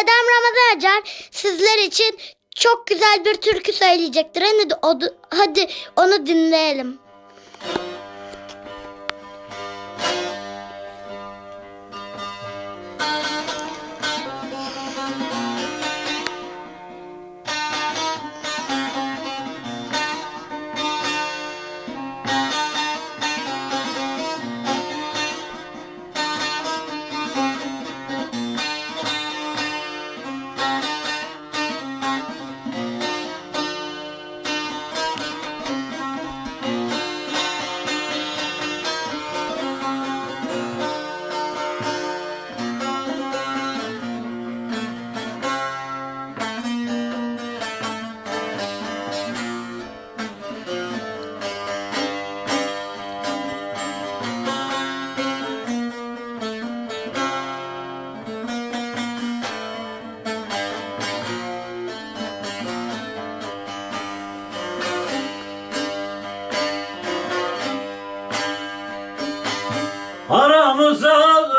dedem Ramazan Acar sizler için çok güzel bir türkü söyleyecektir. Hadi, hadi onu dinleyelim.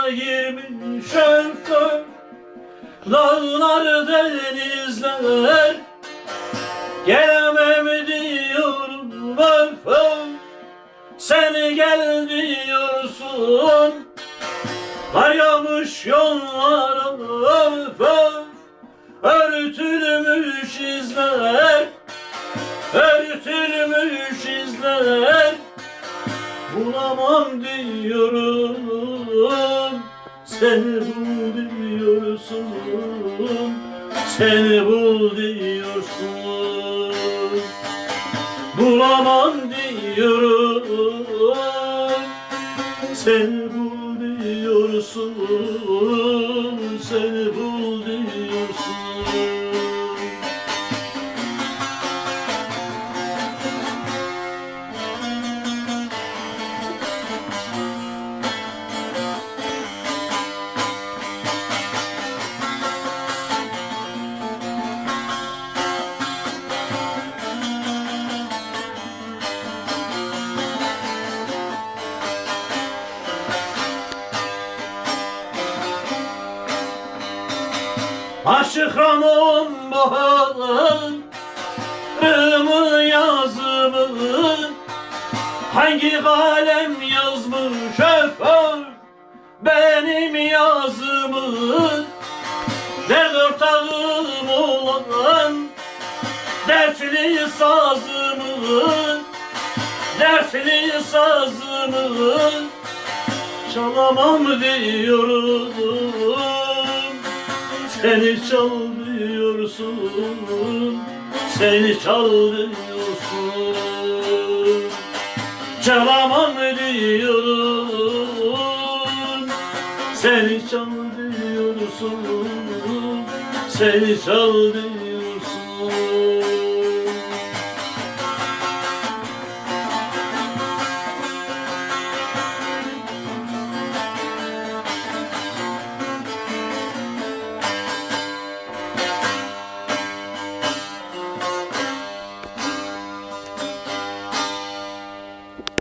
Girmiş öfkör Dağlar denizler Gelemem diyorum öf Sen gel diyorsun Kar yağmış yollara Örtülmüş izler Örtülmüş izler. Bulamam diyorum Seni bul diyorsun Seni bul diyorsun. Bulamam diyorum Seni bul diyorsun Seni bul diyorsun Aşık Ramon baharın Rımı yazımı. Hangi kalem yazmış öfer Benim yazımı? Dert ortağım olan Dertli sazımı? Dertli sazımı Çalamam diyorum seni çal diyorsun Seni çal diyorsun Çalamam diyorum Seni çal diyorsun Seni çal diyorsun